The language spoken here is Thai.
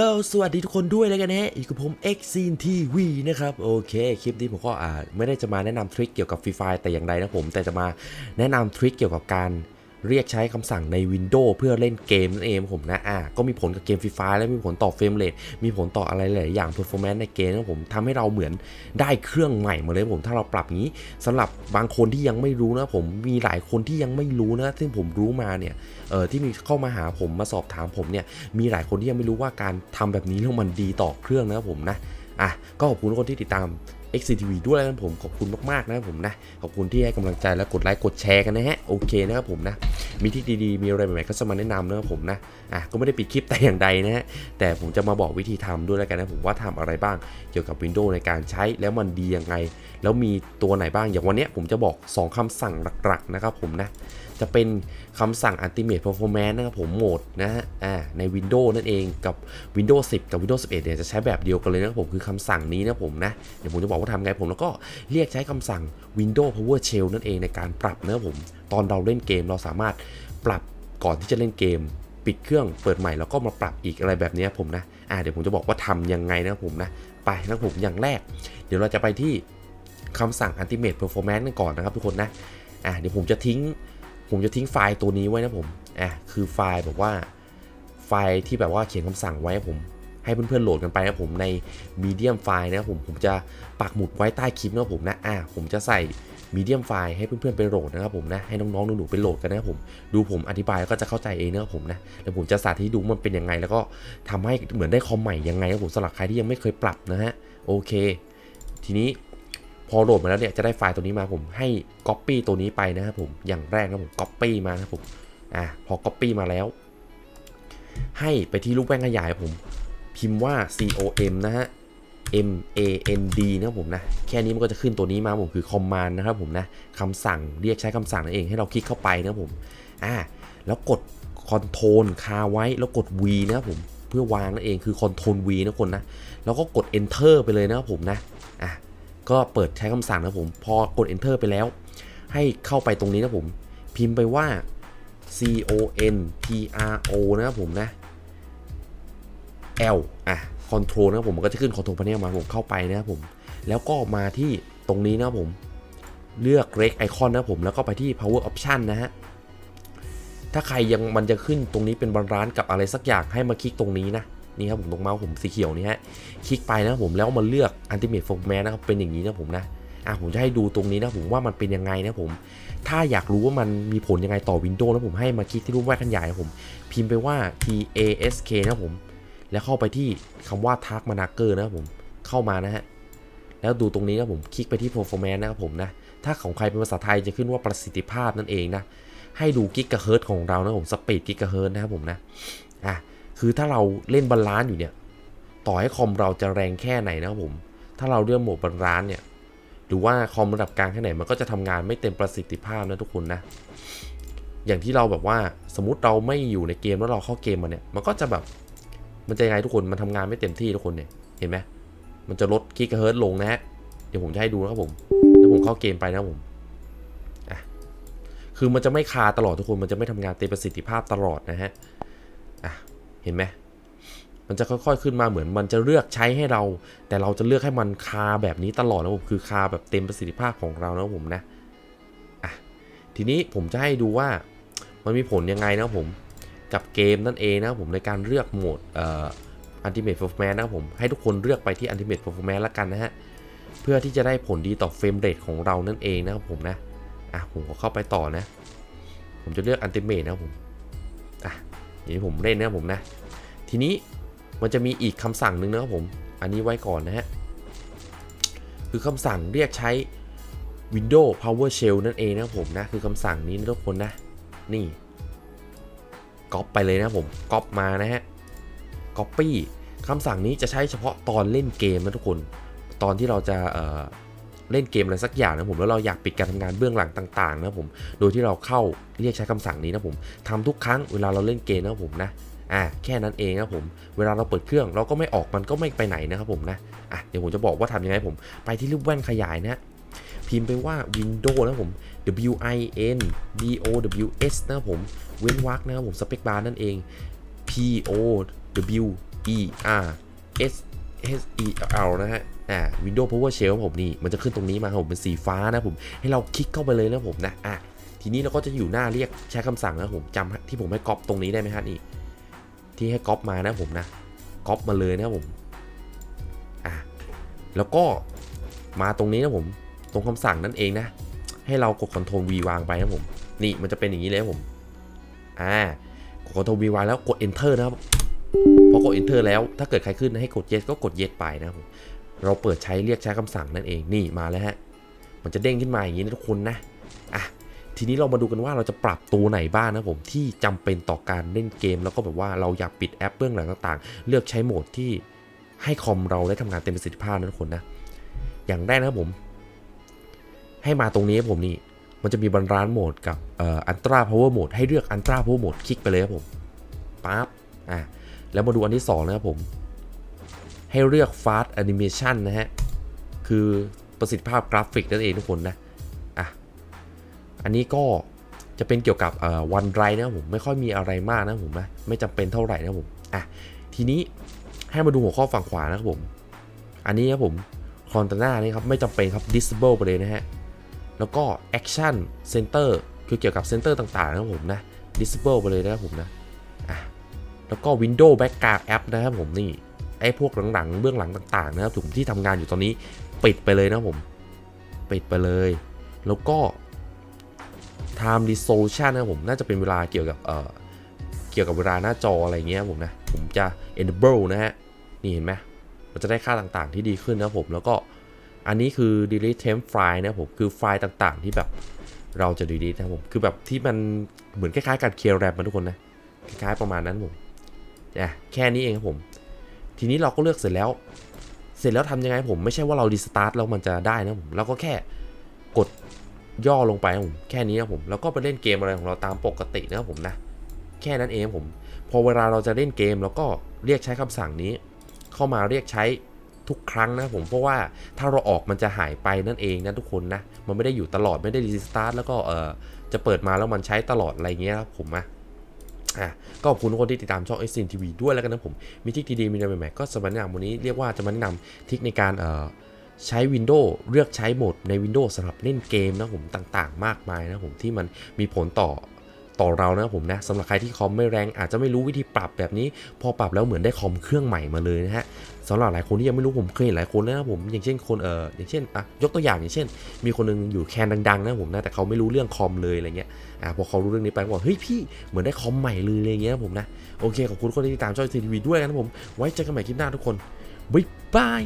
ลสวัสดีทุกคนด้วยแล้วกันนะฮะอีกกับผม X c n TV นะครับ โอเค คลิปนี้ผมก็อ่าไม่ได้จะมาแนะนำทริคเกี่ยวกับฟรีไฟแต่อย่างใดนะผม แต่จะมาแนะนำทริคเกี่ยวกับการ เรียกใช้คำสั่งใน Windows เพื่อเล่นเกมนั่นเองผมนะอ่าก็มีผลกับเกม Free Fire และมีผลต่อเฟรมเรทมีผลต่ออะไรหลายอย่าง performance ในเกมนะผมทำให้เราเหมือนได้เครื่องใหม่มาเลยผมถ้าเราปรับงี้สำหรับบางคนที่ยังไม่รู้นะผมมีหลายคนที่ยังไม่รู้นะซึ่งผมรู้มาเนี่ยเออที่มีเข้ามาหาผมมาสอบถามผมเนี่ยมีหลายคนที่ยังไม่รู้ว่าการทำแบบนี้แล้วมันดีต่อเครื่องนะครับผมนะอะก็ขอบคุณทุกคนที่ติดตาม XCTV ด้วยนะครับผมขอบคุณมากๆนะครับผมนะขอบคุณที่ให้กำลังใจและกดไลค์กดแชร์กันนะฮะโอเคนะครับผมนะมีที่ดีๆมีอะไรใหม่ๆก็จะมาแนะนำนะครับผมนะอะก็ไม่ได้ปิดคลิปแต่อย่างใดนะฮะแต่ผมจะมาบอกวิธีทำด้วยแล้วกันนะผมว่าทำอะไรบ้างเกี่ยวกับ Windows ในการใช้แล้วมันดียังไง แล้วมีตัวไหนบ้างอย่างวันนี้ผมจะบอก 2คำสั่งหลักๆนะครับผมนะ จะเป็นคำสั่ง Ultimate Performance นะครับผมโหมดนะฮะอ่าใน Windows นั่นเองกับ Windows 10 กับ Windows 11 เนี่ยจะใช้แบบเดียวกันเลยนะครับผมคือคำสั่งนี้นะผมนะเดี๋ยวผมจะบอกว่าทำไงผมแล้วก็เรียกใช้คำสั่ง Windows PowerShell นั่นเองในการปรับนะครับผมตอนเราเล่นเกมเราสามารถปรับก่อนที่จะเล่นเกม ปิดเครื่องเปิดใหม่แล้วก็มาปรับอีกอะไรแบบนี้ผมนะอ่าเดี๋ยวผมจะบอกว่าทำยังไงนะครับผมนะไปนะครับผมอย่างแรก เดี๋ยวเราจะไปที่คำสั่ง Ultimate Performance กันก่อนนะครับทุกคนนะอ่าเดี๋ยวผมจะทิ้ง ผมจะทิ้งไฟล์ตัวนี้ไว้นะผมอะคือไฟล์แบบว่าไฟล์ที่แบบว่าเขียนคำสั่งไว้ผมให้เพื่อนๆโหลดกันไปนะผมในมีเดียมไฟล์นะผมผมจะปักหมุดไว้ใต้คลิปนะผมนะอะผมจะใส่มีเดียมไฟล์ให้เพื่อนๆไปโหลดนะครับผมนะให้น้องๆหนูๆไปโหลดกันนะครับผมดูผมอธิบายแล้วก็จะเข้าใจเองนะครับผมนะแล้วผมจะสาธิตดูมันเป็นยังไง แล้วก็ทำให้เหมือนได้คอมใหม่ยังไงนะผมสำหรับใครที่ยังไม่เคยปรับนะฮะโอเค ทีนี้ พอโหลดมาแล้วเนี่ยจะได้ไฟล์ตัวนี้มาผมให้ Copy ตัวนี้ไปนะครับผมอย่างแรกนะผม Copy มานะครับผมอะพอ Copy มาแล้ว ให้ไปที่รูปแป้งขยายผม พิมพ์ว่า com นะฮะ m a n d นะครับผมนะแค่นี้มันก็จะขึ้นตัวนี้มาผมคือ command นะครับผมนะคำสั่งเรียกใช้คำสั่งนั่นเองให้เราคลิกเข้าไปนะครับผมอ่าแล้วกด Control คาไว้แล้วกด V นะครับผมเพื่อวางนั่นเองคือ Control V นะคนนะแล้วก็กด Enter ไปเลยนะครับผมนะอะ ก็เปิดใช้คำสั่งนะผม พอกด enter ไปแล้ว ให้เข้าไปตรงนี้นะผม พิมพ์ไปว่า c o n t r o นะครับผมนะ l อะ control นะครับผมมันก็จะขึ้น control panel มาผมเข้าไปนะครับผม แล้วก็มาที่ตรงนี้นะครับผม เลือก red icon นะครับผม แล้วก็ไปที่ power option นะฮะ ถ้าใครยังมันจะขึ้นตรงนี้เป็นบาลานกับอะไรสักอย่างให้มาคลิกตรงนี้นะ นี่ครับผมตรงเมาส์ผมสีเขียวนี่ฮะคลิกไปนะผมแล้วมาเลือก Ultimate Format นะครับเป็นอย่างนี้นะผมนะอะผมจะให้ดูตรงนี้นะผมว่ามันเป็นยังไงนะผม ถ้าอยากรู้ว่ามันมีผลยังไงต่อ Windows นะผมให้มาคลิกที่รูปแว่นขยายนะผม พิมพ์ไปว่า task นะผม แล้วเข้าไปที่คำว่า Task Manager นะผมเข้ามานะฮะแล้วดูตรงนี้นะผมคลิกไปที่ Performance นะครับผมนะถ้าของใครเป็นภาษาไทยจะขึ้นว่าประสิทธิภาพนั่นเองนะให้ดูกิกะเฮิร์ตของเรานะผมสปีดกิกะเฮิร์ตนะครับผมนะอะ คือถ้าเราเล่นบาลานซ์อยู่เนี่ย ต่อให้คอมเราจะแรงแค่ไหนนะครับผม ถ้าเราเลือกโหมดบาลานซ์เนี่ย หรือว่าคอมระดับกลางแค่ไหนมันก็จะทำงานไม่เต็มประสิทธิภาพนะทุกคนนะ อย่างที่เราแบบว่าสมมติเราไม่อยู่ในเกมแล้วเราเข้าเกมมาเนี่ย มันก็จะแบบ มันจะยังไงทุกคน มันทำงานไม่เต็มที่ทุกคนเนี่ย เห็นไหมมันจะลดกิกะเฮิร์ตลงนะฮะ เดี๋ยวผมจะให้ดูนะครับผมแล้วผมเข้าเกมไปนะครับผมอะคือมันจะไม่คาตลอดทุกคน มันจะไม่ทำงานเต็มประสิทธิภาพตลอดนะฮะ ห็นไหมมันจะค่อยๆขึ้นมาเหมือนมันจะเลือกใช้ให้เรา แต่เราจะเลือกให้มันคาแบบนี้ตลอดนะผมคือคาแบบเต็มประสิทธิภาพของเรานะผมนะอะทีนี้ผมจะให้ดูว่ามันมีผลยังไงนะผมกับเกมนั่นเองนะผมในการเลือกโหมดเอ่อ Ultimate Performance นะผมให้ทุกคนเลือกไปที่ Ultimate Performance ล้วกันนะฮะเพื่อที่จะได้ผลดีต่อเฟรมเรทของเรานั่นเองนะครับผมนะอะผมก็เข้าไปต่อนะ ผมจะเลือก Ultimate นะครับผมอะอย่างนี้ผมเล่นนะครับผมนะ ทีนี้มันจะมีอีกคำสั่งหนึ่งนะครับผม อันนี้ไว้ก่อนนะฮะ คือคำสั่งเรียกใช้ Windows PowerShell นั่นเองนะครับผมนะ คือคำสั่งนี้นะทุกคนนะ นี่ก๊อปไปเลยนะผมก๊อปมานะฮะ Copy คำสั่งนี้จะใช้เฉพาะตอนเล่นเกมนะทุกคน ตอนที่เราจะเเล่นเกมอะไรสักอย่างนะผมแล้วเราอยากปิดการทำงานเบื้องหลังต่าง ๆ นะผม โดยที่เราเข้าเรียกใช้คำสั่งนี้นะผมทำทุกครั้งเวลาเราเล่นเกมนะผมนะ อ่าแค่นั้นเองนะผม เวลาเราเปิดเครื่องเราก็ไม่ออกมันก็ไม่ไปไหนนะครับผมนะอะเดี๋ยวผมจะบอกว่าทำยังไงผม ไปที่รูปแว่นขยายนะพิมพ์ไปว่า Windows นะผม W I N D O W S นะครับผม เว้นวรรคนะครับผมสเปคบาร์นั่นเอง P O W E R S S E L นะฮะ อ่า Windows PowerShell ผมนี่ มันจะขึ้นตรงนี้มาครับผมเป็นสีฟ้านะผม ให้เราคลิกเข้าไปเลยนะผมนะ อะ ทีนี้เราก็จะอยู่หน้าเรียกใช้คำสั่งนะผมจำที่ผมให้ก๊อปตรงนี้ได้ไหมฮะนี่ ที่ให้ก๊อปมานะผมนะก๊อปมาเลยนะผมอะแล้วก็มาตรงนี้นะผม ตรงคำสั่งนั่นเองนะ ให้เรากด Ctrl V วางไปนะผม นี่มันจะเป็นอย่างนี้เลยผมอ่ากด Ctrl V วางแล้วกด Enter นะครับพอกด Enter แล้วถ้าเกิดใครขึ้นให้กด Yes ก็กด Yes ไปนะครับผมเราเปิดใช้เรียกใช้คำสั่งนั่นเองนี่มาแล้วฮะมันจะเด้งขึ้นมาอย่างนี้นะทุกคนนะอะ ทีนี้เรามาดูกันว่าเราจะปรับตัวไหนบ้างนะผมที่จำเป็นต่อการเล่นเกม แล้วก็แบบว่าเราอยากปิดแอปเบื้องหลังต่างๆ เลือกใช้โหมดที่ให้คอมเราได้ทำงานเต็มประสิทธิภาพนะทุกคนนะอย่างแรกนะครับผม ให้มาตรงนี้ผมนี่มันจะมีบรรลานโหมดกับอันตราพาวเวอร์โหมดให้เลือกอันตราพาวเวอร์โหมดคลิกไปเลยครับผมปั๊บอะแล้วมาดูอันที่สองนะครับผม ให้เลือก Fast Animation นะฮะ คือประสิทธิภาพกราฟิกนั่นเองทุกคนนะ อันนี้ก็จะเป็นเกี่ยวกับวันไรนะผมไม่ค่อยมีอะไรมากนะผมนะไม่จำเป็นเท่าไหร่นะผมอะทีนี้ให้มาดูหัวข้อฝั่งขวานะครับผม อันนี้ครับผมคอนตาน่านี่ครับไม่จำเป็นครับ disable ไปเลยนะฮะ แล้วก็ action center คือเกี่ยวกับ center ต่างๆนะครับผมนะ disable ไปเลยนะครับผมนะอะแล้วก็ window background app นะครับผมนี่ไอ้พวกหลังๆเบื้องหลังต่างๆนะครับผมที่ทำงานอยู่ตอนนี้ปิดไปเลยนะผม ปิดไปเลย แล้วก็ time resolution นะผมน่าจะเป็นเวลาเกี่ยวกับเอ่อเกี่ยวกับเวลาหน้าจออะไรเงี้ยผมนะ ผมจะ enable นะฮะ นี่เห็นไหมมันจะได้ค่าต่างๆที่ดีขึ้นนะผมแล้วก็อันนี้คือ delete temp file นะผมคือไฟล์ต่างๆที่แบบเราจะ delete นะผมคือแบบที่มันเหมือนคล้ายๆการเคลียร์แรมมาทุกคนนะคล้ายๆประมาณนั้นผมนะแค่นี้เองครับผม ทีนี้เราก็เลือกเสร็จแล้ว เสร็จแล้วทำยังไงผมไม่ใช่ว่าเรา restart แล้วมันจะได้นะผมเราก็แค่กด ย่อลงไปครับผมแค่นี้นะผมแล้วก็ไปเล่นเกมอะไรของเราตามปกตินะครับผมนะแค่นั้นเองครับผม พอเวลาเราจะเล่นเกมเราก็เรียกใช้คำสั่งนี้ เข้ามาเรียกใช้ทุกครั้งนะผมเพราะว่าถ้าเราออกมันจะหายไปนั่นเองนะทุกคนนะมันไม่ได้อยู่ตลอดไม่ได้รีสตาร์ทแล้วก็เออจะเปิดมาแล้วมันใช้ตลอดอะไรเงี้ยครับผมนะอะก็ขอบคุณทุกคนที่ติดตามช่อง s อ TV ด้วยแล้วกันนะผม มีทริคดีๆมีอะไรใหม่ๆก็สมัครแนะนำวันนี้เรียกว่าจะมาแนะนำทิคในการเอ่อ ใช้ Windows เลือกใช้โหมดใน Windows สำหรับเล่นเกมนะผมต่างๆ มากมายนะผมที่มันมีผลต่อต่อเรานะผมนะสำหรับใครที่คอมไม่แรงอาจจะไม่รู้วิธีปรับแบบนี้ พอปรับแล้วเหมือนได้คอมเครื่องใหม่มาเลยนะฮะสำหรับหลายคนที่ยังไม่รู้ผมเคยเห็นหลายคนนะผมอย่างเช่นคนเอออย่างเช่นอะยกตัวอย่างอย่างเช่น มีคนหนึงอยู่แคนดังๆนะผมนะแต่เขาไม่รู้เรื่องคอมเลยอะไรเงี้ยอะพอเขารู้เรื่องนี้ไปก็บอกเฮ้ยพี่เหมือนได้คอมใหม่เลยอะไรเงี้ยนะผมนะโอเคขอบคุณคนที่ติดตามช่องทีวีด้วยกันนะผมไว้เจอกันใหม่คลิปหน้าทุกคนบ๊ายบาย